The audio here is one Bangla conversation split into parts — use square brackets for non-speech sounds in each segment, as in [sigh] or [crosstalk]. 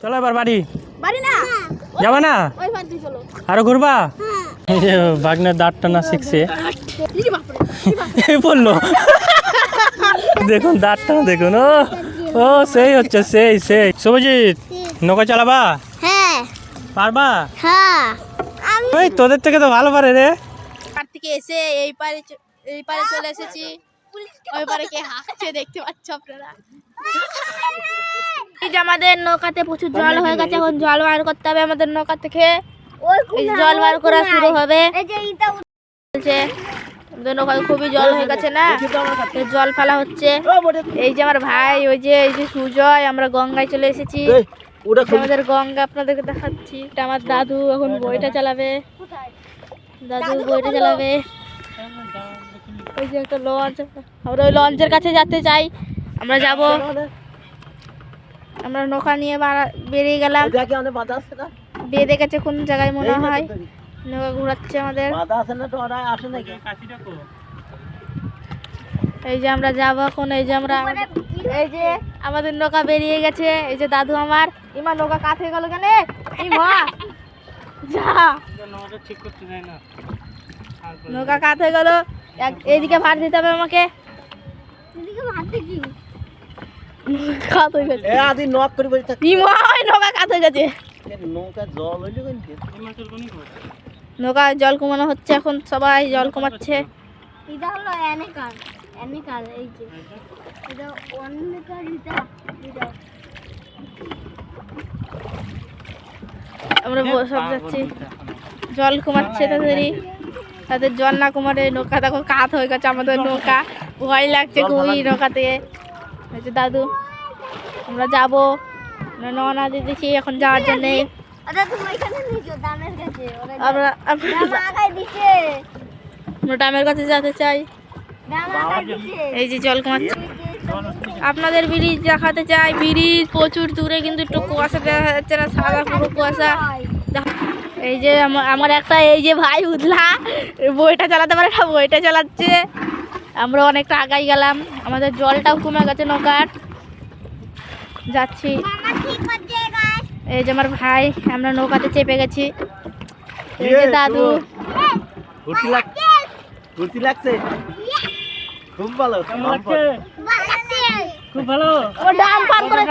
চলো এবার বাড়ি। বাড়ি না? যাবা না? ওই ভাত চলো। আরও ঘুরবা? এই যে বাগনের দাঁত টানা শিখছে। ইরি বাপরে এই পড়ল দেখুন দাঁতটা দেখুন ও ও সেই হচ্ছে সেই সেই। শুভজিৎ নৌকা চালাবা? হ্যাঁ। পারবা? হ্যাঁ। আমি ওই তোদের থেকে তো ভালো পারে রে। পার থেকে এসে এই পারে এই পারে চলে এসেছি। ওই পারে কে হাঁকছে দেখতে পাচ্ছ আপনারা। [laughs] এই যে আমাদের নৌকাতে প্রচুর জল হয়ে গেছে এখন জল বার করতে হবে আমাদের নৌকা থেকে। জল বার করা শুরু হবে। বলছে আমাদের নৌকায় খুবই জল হয়ে গেছে না? জল ফেলা হচ্ছে। এই যে আমার ভাই ওই যে এই যে সুজয় আমরা গঙ্গায় চলে এসেছি। আমাদের গঙ্গা আপনাদেরকে দেখাচ্ছি। এটা আমার দাদু এখন বইটা চালাবে। দাদু বইটা চালাবে। ওই যে একটা লঞ্চ আমরা ওই লঞ্চের কাছে যেতে চাই আমরা যাব। আমরা নৌকা নিয়ে বাড়া- বেরিয়ে গেলাম। বাধা আছে না? বেঁধে গেছে কোন জায়গায় মনে হয়। নৌকা ঘোরাচ্ছে আমাদের। এই যে আমরা যাব এখন এই যে আমরা এই যে আমাদের নৌকা বেরিয়ে গেছে। এই যে দাদু আমার। ইমা নৌকা কাছে গেল কেন? ইমা যা। নৌকা কাত হয়ে গেল? এইদিকে ভাত দিতে হবে আমাকে। কাত হয়ে গেছে। এ আদি নক করে বসে থাকি। ইমা ওই নৌকা কাত হয়ে গেছে। নৌকা জল হইলে কিন্তু নৌকা জল কমানো হচ্ছে এখন সবাই জল কমাচ্ছে। এটা হলো অ্যানেকার অ্যানেকার এই যে। এটা অনেকার এটা এটা। আমরা সব যাচ্ছি। জল কমাচ্ছে তাদেরই। তাদের জল না কমারে নৌকা দেখো কাত হয়ে গেছে আমাদের নৌকা। ভয় লাগছে খুবই নৌকাতে। দাদু। আমরা যাব। ননা দিতেছি এখন যাওয়ার জন্যে। আমরা ডামের কাছে যেতে চাই। এই যে জল কমাচ্ছে আপনাদের ব্রিজ দেখাতে চাই। ব্রিজ প্রচুর দূরে কিন্তু একটু কুয়াশা দেখা যাচ্ছে না সাদা পুরো কুয়াশা। এই যে আমার একটা এই যে ভাই উঠলা বইটা চালাতে পারে না বইটা চালাচ্ছে। আমরা অনেকটা আগাই গেলাম। আমাদের জলটাও কমে গেছে নৌকার। যাচ্ছি। এই যে আমার ভাই আমরা নৌকাতে চেপে গেছি। এই যে দাদু। ঘুরতি লাগছে? খুব ভালো খুব ভালো। ও ডাম পার করে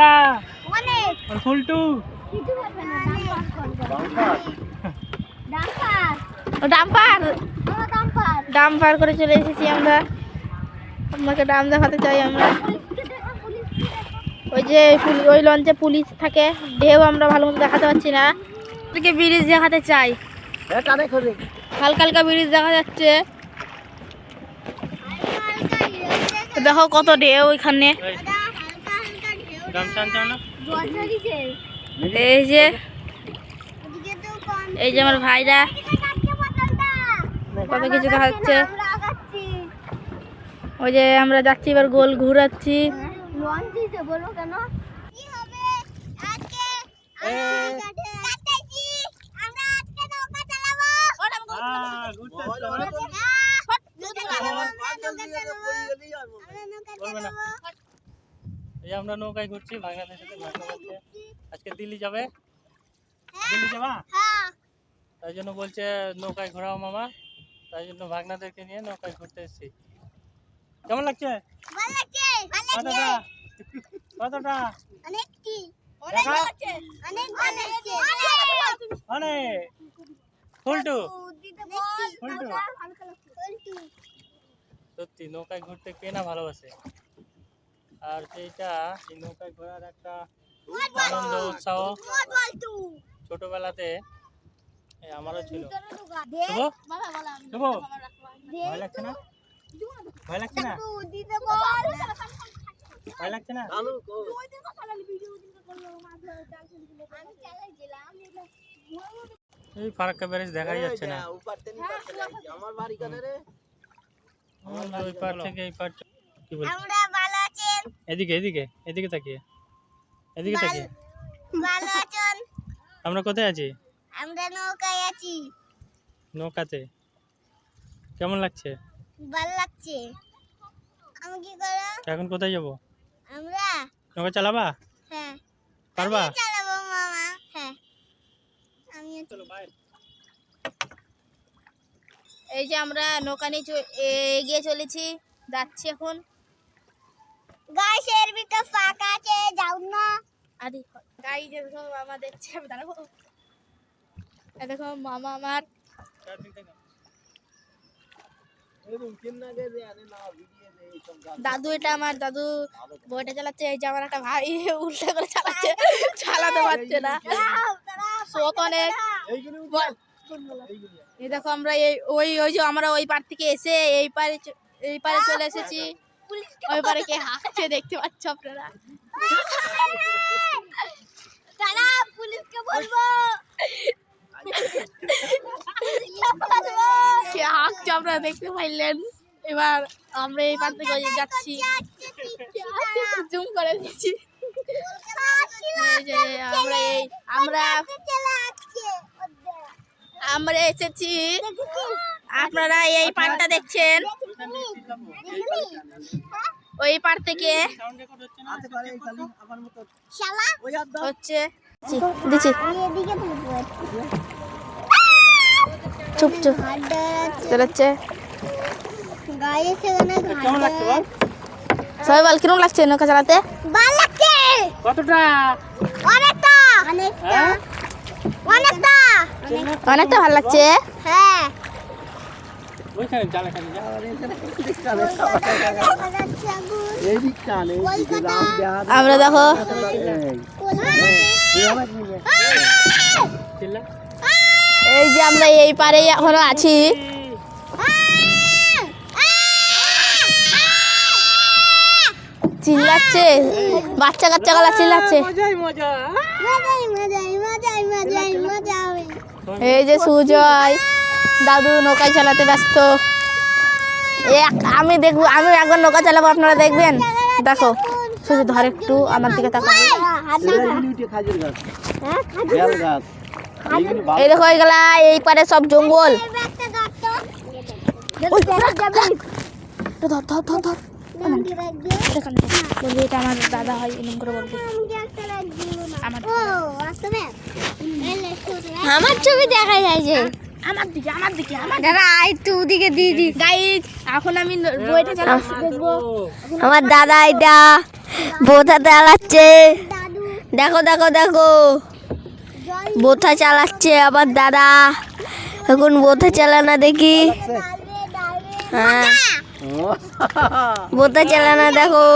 অনেক ফুলটু। কিছু বলবে না দাম পার দাম পার? ও ডাম পার। ও দাম পার। ডাম পার করে চলে এসেছি আমরা। আমাকে ডাম দেখাতে চাই আমরা। ওই যে ওই লঞ্চে পুলিশ থাকে ঢেউ আমরা ভালো মতো দেখাতে পাচ্ছি না। ওদিকে ব্রিজ দেখাতে চাই। হালকা হালকা ব্রিজ দেখা যাচ্ছে। দেখো কত ঢেউ ওইখানে। এই যে এই যে আমার ভাইরা। কত কিছু দেখা যাচ্ছে। ওই যে আমরা যাচ্ছি, এবার গোল ঘুরাচ্ছি। দিছে বলো কেন? কি হবে? আজকে আমরা আজকে নৌকা চালাবো। এই আমরা নৌকায় ঘুরছি বাংলাদেশে আজকে দিল্লি যাবে? দিল্লি যাবা? তাই জন্য বলছে নৌকায় ঘোরাও মামা। তাই জন্য ভাগনাদেরকে নিয়ে নৌকায় ঘুরতে এসেছি। কেমন লাগছে? কতটা কতটা অনেকটি অনেক অনেক অনেক ফুলটু ফুলটু সত্যি নৌকায় ঘুরতে কে না ভালোবাসে আর সেইটা এই নৌকায় ঘোরার একটা আনন্দ উৎসাহ ছোটবেলাতে আমারও ছিল ভয় লাগছে না ভয় লাগছে না ভয় লাগছে না? এই ফারাক্কা ব্যারেজ দেখাই যাচ্ছে না। আমার বাড়ি কানে রে? ওই পার থেকে এই পার কি বলছি আমরা ভালো আছেন এদিকে এদিকে এদিকে তাকিয়ে। এদিকে তাকিয়ে। ভালো আছেন? আমরা কোথায় আছি? আমরা নৌকায় আছি। নৌকাতে। কেমন লাগছে? ভালো লাগছে। আমি কি করো এখন কোথায় যাব? আমরা। নৌকা চালাবা? হ্যাঁ। পারবা? চালাবো মামা। হ্যাঁ। আমি চলো বাই এই যে আমরা নৌকা নিয়ে এগিয়ে চলেছি। যাচ্ছি এখন। গাইস এর ভিতর ফাঁকা আছে যাও না। আদি গাই যে দেখো মামা দেখছে আমি দাঁড়াবো দেখো মামা আমার। চারদিক থেকে। এরকম কিন্না গেছে আরে না ভিডিও দাদু এটা আমার দাদু। বইটা চালাচ্ছে এই যে আমার একটা ভাই উল্টা করে চালাচ্ছে। চালাতে পারছে না। শোক অনেক। এই দেখো আমরা এই ওই ওই যে আমরা ওই পার থেকে এসে এই পারে এই পারে চলে এসেছি। ওই পারে কে হাঁকছে দেখতে পাচ্ছ আপনারা। তারা পুলিশকে বলব। কে হাঁকছে আপনারা দেখতে পাইলেন? এবার আমরা এই পার থেকে যাচ্ছি। জুম করে দিচ্ছি আমরা এই আমরা আমরা এসেছি। আপনারা এই পাড়টা দেখছেন? ওই পাড় থেকে হচ্ছে চুপ চুপ। ঘাট কেমন লাগছে বল সবাই বল কিরম লাগছে নৌকা চালাতে। ভালো লাগছে কতটা? অনেকটা। অনেকটা? হ্যাঁ? অনেকটা। অনেকটা ভালো লাগছে। হ্যাঁ। ওইখানে যা। আমরা দেখো। এই যে আমরা এই পারে এখনও আছি। চিল্লাচ্ছে। বাচ্চা কাচ্চা গলা চিল্লাচ্ছে এই যে সুজয় দাদু নৌকায় চালাতে ব্যস্ত। এক- আমি দেখব আমি একবার নৌকা চালাবো আপনারা দেখবেন। দেখো শুধু ধর একটু আমার দিকে বেল গাছ। এইগুলো ভালো এই দেখো এগুলা এই পারে সব জঙ্গল। ধর ধর ধর ধর। বলবি এটা আমার দাদা হয় করে বলবি আমার আমার ছবি দেখা যায় যে। আমার দিকে আমার দিকে আমার দাদা আই ওদিকে দিদি এখন আমি বইটা চালাচ্ছি দেখব। আমার দাদা এটা বোথা চালাচ্ছে। দেখো দেখো দেখো। বোথা চালাচ্ছে আবার দাদা। এখন বোথা চালানা দেখি। হ্যাঁ। [laughs] বোথা চালানা দেখো।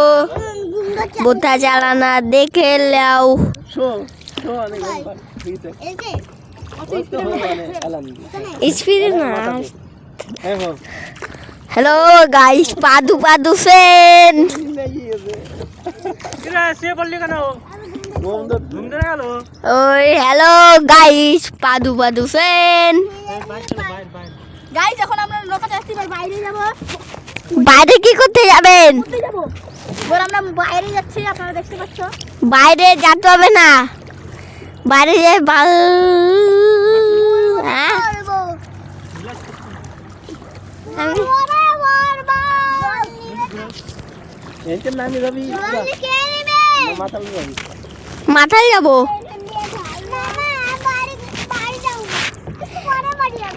বোথা চালানা দেখে লাও। মানে না। হ্যাঁ হ্যালো গাইস পাদু পাদু ফেন ওই হ্যালো গাইস পাদু পাদু ফেন বাইর গাইজ এখন আমরা বাইরে যাব। বাইরে কি করতে যাবেন? আমরা বাইরে যাচ্ছি আপনারা দেখতে পাচ্ছ। বাইরে যেতে হবে না। বাইরে যে বাল হ্যাঁ? মাথায় যাব।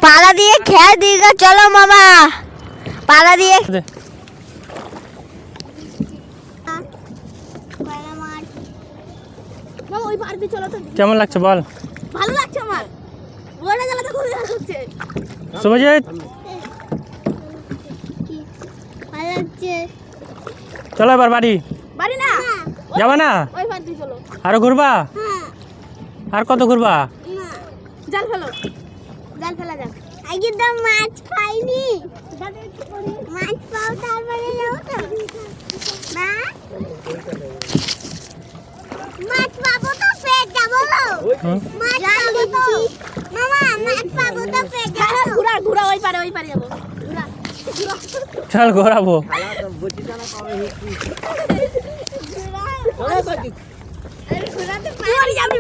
পালা দিয়ে খেয়ে দিকে চলো মামা। পালা দিয়ে কেমন লাগছে বল? ভালো লাগছে আমার। বইটা চালাতে খুবই ভালো লাগছে। শুভজিৎ? চলো এবার বাড়ি। বাড়ি না? যাবা না? ওই দিয়ে চলো। আরও ঘুরবা? আর কত ঘুরবা? জাল ফেলো। জাল ফেলা যাক। আগে তো মাছ পাইনি মাছ পাও তারপরে যাব তো। মাছ পাবো তো ফের যাব মাছ পাবো তো। মামা মাছ পাবো তো ফের যাব ঘুরা ঘুরা ওই পারে ওই পারে যাব। চল ঘোরাবো। ঘোরাতে পারি। যাবি।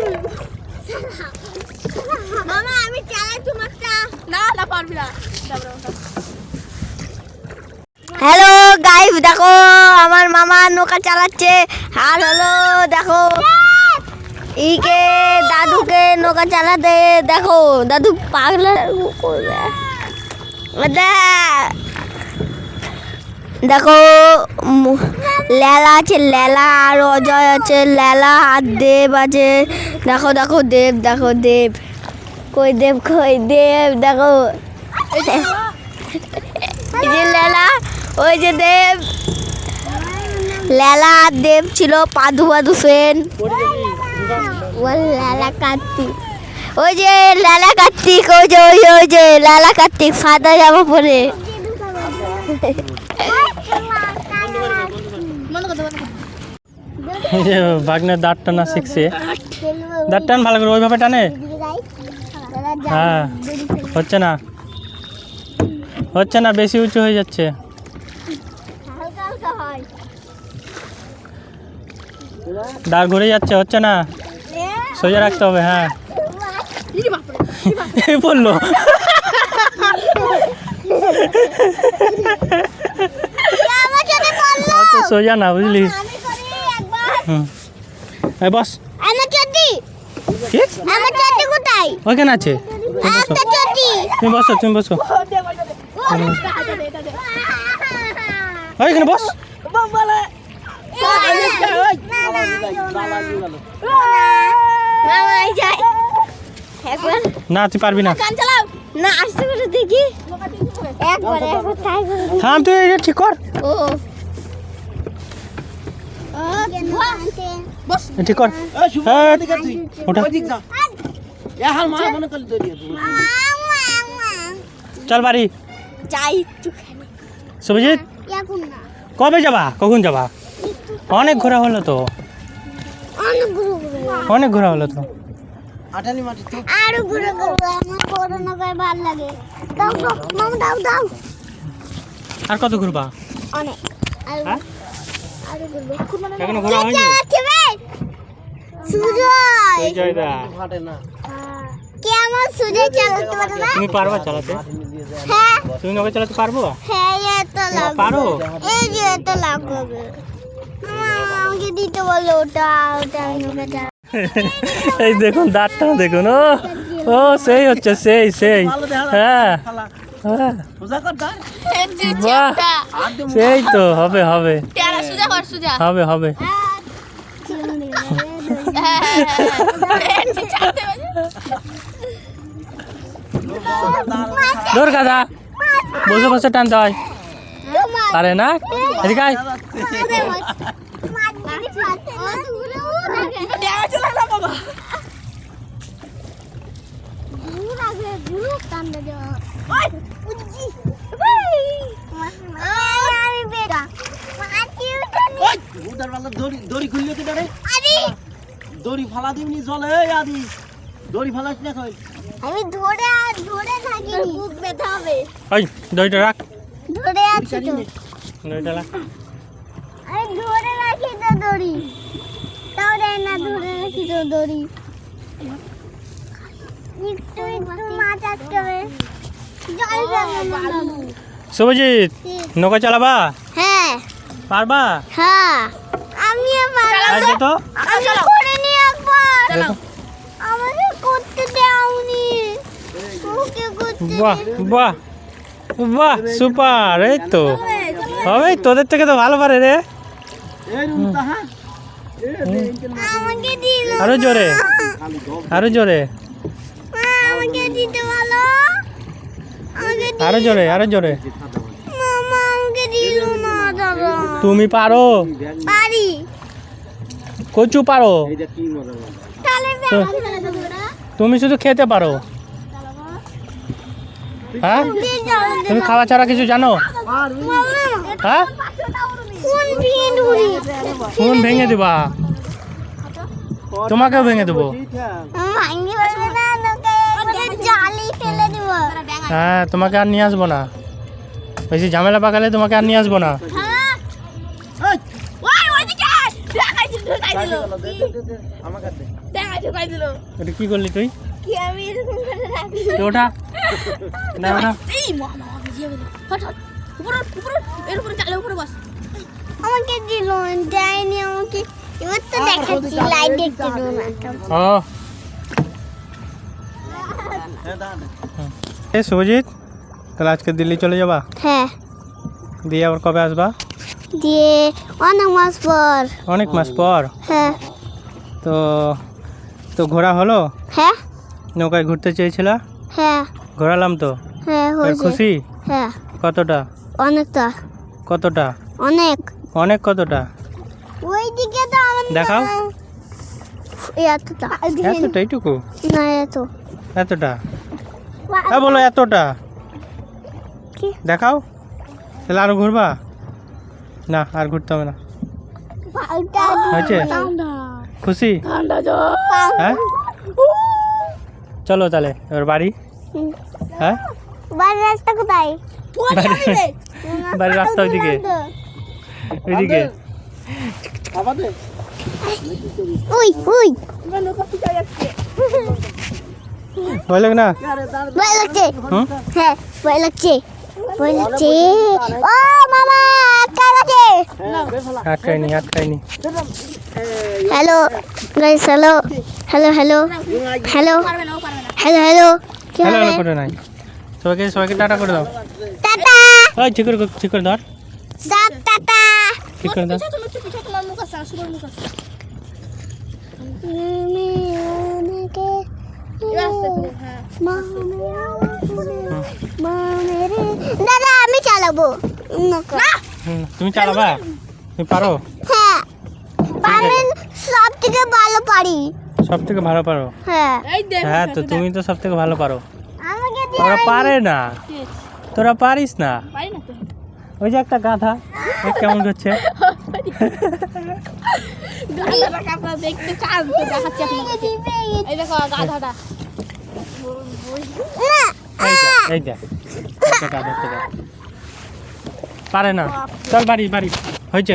মামা আমি চালাই তোমারটা। না না পারবি না। হ্যালো গাইস দেখো আমার মামা নৌকা চালাচ্ছে। আর হলো দেখো ইকে দাদুকে নৌকা চালাতে দেখো দাদু পাগলা করবে দেখো লেলা আছে লেলা আর অজয় আছে লেলা আর দেব আছে। দেখো দেখো দেব দেখো দেব। কই দেব কই দেব দেখো। এই যে লেলা ওই যে দেব। লেলা আর দেব ছিল পাদু পাদু ফেন ও লালা কার্তিক। ওই যে লালা কার্তিক ওই যে ওই যে, লালা কার্তিক সাদা জামা পরে। বাগনের দাঁত টানা শিখছে। দাঁত টান ভালো করে ওইভাবে টানে? হ্যাঁ হচ্ছে না। হচ্ছে না বেশি উঁচু হয়ে যাচ্ছে। দাঁড় ঘুরে যাচ্ছে হচ্ছে না? সোজা রাখতে হবে হ্যাঁ। এই বলল অত সোজা না বুঝলি? এই বস। আমার চটি। কি? আমার চটি কোথায়? ওইখানে আছে। তুমি বসো। তুমি বসো ওইখানে বস। না তুই পারবি না। না আসতে করে দেখি। একবার একবার থাম তুই ঠিক কর। ও। ঠিক কর। হ্যাঁ। দিকে তুই। ওটা। ওই দিক যা। এ হাল মা মনে করলি দড়িয়ে তুই চল বাড়ি। শুভজিৎ? কবে যাবা? কখন যাবা? অনেক ঘোরা হলো তো। অনেক ঘুরো হলো। তো। আটানি মাটি তো। আরও ঘুরে ঘুরে। আমার করোনা করে ভালো লাগে। দাও দাও মাম দাও দাও। আর কত ঘুরবা? অনেক। আর হ্যাঁ? এখনও ঘোরা হয়নি? সুজয়। কে আমার সুজয় চালাতে পারে না তুমি পারবা চালাতে? হ্যাঁ তুমি নৌকা চালাতে পারব? হ্যাঁ এত লাগবে। পারো এই যে এত লাগবে। আমাকে দিতে বলল ওটা ওটা এই দেখুন দাঁতটা দেখুন ও ও সেই হচ্ছে সেই সেই। হ্যাঁ। হ্যাঁ সেই তো হবে হবে হবে হবে দৌড় গাদা বসে বসে টানতে হয় পারে না এদিকে আয়। দড়ি দড়ি খুললে তো দড়ি ফালা দিবনি জলে এই আদি। দড়ি ফালাস না কই? আমি ধরে আর ধরে থাকি বুক ব্যথা হবে। ওই দড়িটা রাখ। ধরে আছি তো। দড়িটা রাখ। আমি ধরে রাখি তো দড়ি। তাও না ধরে রাখি তো দড়ি একটু একটু মাছ আটকে হবে জল যাবে না বাবু। শুভজিৎ নৌকা চালাবা? হ্যাঁ। পারবা? হ্যাঁ। পারব। তো। আমি করে নি একবার। আমাকে করতে দাওনি। ওকে করতে বাহ বাহ বাহ সুপার এই তো। হবে তোদের থেকে তো ভালো পারে রে। আরও জোরে। আরও জোরে। দিতে বলো? আরও জোরে আরও জোরে। মামা আমাকে দিল না দাদা। তুমি পারো। পারি। কচু পারো। তুমি শুধু খেতে পারো। হ্যাঁ? তুমি খাওয়া ছাড়া কিছু জানো? হ্যাঁ? ফোন ভেঙে দিবা। তোমাকেও ভেঙে দেবো। জালি ফেলে দিব। হ্যাঁ তোমাকে আর নিয়ে আসব না। বেশি ঝামেলা পাকালে তোমাকে আর নিয়ে আসব না। এটা কি করলি তুই? না এর উপরে উপরে বস। আমাকে দিল দেয়নি আমাকে। এবার তো দেখাচ্ছি লাইট দেখতে দেবো না হ্যাঁ এ শুভজিৎ তাহলে আজকে দিল্লি চলে যাবা? হ্যাঁ। দিয়ে আবার কবে আসবা? দিয়ে অনেক মাস পর। অনেক মাস পর? হ্যাঁ। তো তো ঘোরা হলো? হ্যাঁ। নৌকায় ঘুরতে চেয়েছিলা? হ্যাঁ। ঘোরালাম তো? হ্যাঁ হয়েছে। খুশি? হ্যাঁ। কতটা? অনেকটা। কতটা? অনেক। অনেক কতটা? ওইদিকে তো দেখাও। এতটা। এতটা এইটুকু? না এত। এতটা? হ্যাঁ বলো এতটা। দেখাও। তাহলে আরও ঘুরবা? না আর ঘুরতে হবে না। হয়েছে? খুশি? হ্যাঁ? চলো তাহলে এবার বাড়ি। হ্যাঁ? বাড়ির রাস্তা কোথায়? বাড়ির রাস্তা ওইদিকে। ওইদিকে। উই উই ভয় লাগে না? ভয় লাগছে? হ্যাঁ ভয় লাগছে। ভয় লাগছে। ও মামা আটকা গেছে। আটকায়নি আটকায়নি। Hello guys hello. Hello hello. Hello. Hello hello. কি হ্যালো হ্যালো করে নাই। সবাইকে সবাইকে টাটা করে দাও। টাটা। ওই ঠিক করে ঠিক করে ধর। সব টাটা। ঠিক করে দাও দাদা আমি চালাবো তুমি চালাবা। তুমি পারো হ্যাঁ সব থেকে ভালো পারি সব থেকে ভালো পারো হ্যাঁ হ্যাঁ তো তুমি তো সব থেকে ভালো পারো তোরা পারে না তোরা পারিস না ওই যে একটা গাধা কেমন করছে দেখো, গাধাটা। পারে না। চল বাড়ি বাড়ি। হয়েছে?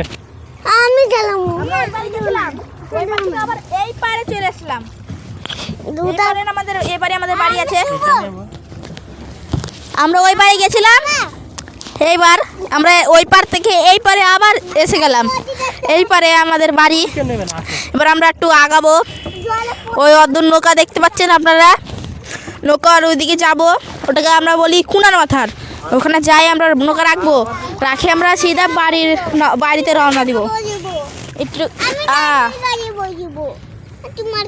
আমি আবার এই পারে চলে আসলাম। আমাদের এবারে আমাদের বাড়ি আছে। আমরা ওই পারে গেছিলাম। এইবার আমরা ওই পার থেকে এই পারে আবার এসে গেলাম। এই পারে আমাদের বাড়ি। এবার আমরা একটু আগাবো। ওই অর্ধ নৌকা দেখতে পাচ্ছেন আপনারা? নৌকার ওইদিকে যাব। ওটাকে আমরা বলি কুনার মাথার। ওখানে যাই আমরা নৌকা রাখব। রাখে আমরা সিধা বাড়ির বাড়িতে রওনা দিব। একটু তোমার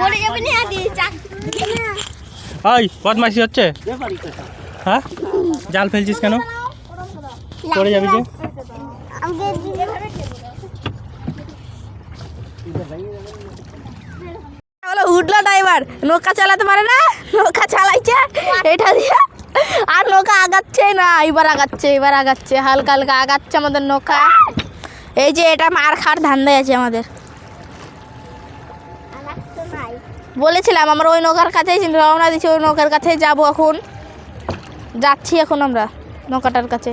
পড়ে যাবে না বদমাইশি হচ্ছে? হ্যাঁ? জাল ফেলছিস কেন? পড়ে যাবি যে উঠল ড্রাইভার। নৌকা চালাতে পারে না? নৌকা চালাইছে। এটা দিয়ে আর নৌকা আগাচ্ছে না। এবার আগাচ্ছে এবার আগাচ্ছে। হালকা হালকা আগাচ্ছে আমাদের নৌকা। এই যে এটা মার খার ধান্দায় আছে আমাদের। বলেছিলাম, আমরা ওই নৌকার কাছেই রওনা দিচ্ছি ওই নৌকার কাছে যাব এখন। যাচ্ছি এখন আমরা নৌকাটার কাছে।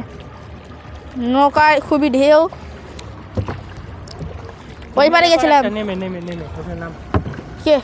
নৌকায় খুবই ঢেউ। ওই পারে গেছিলাম। কে?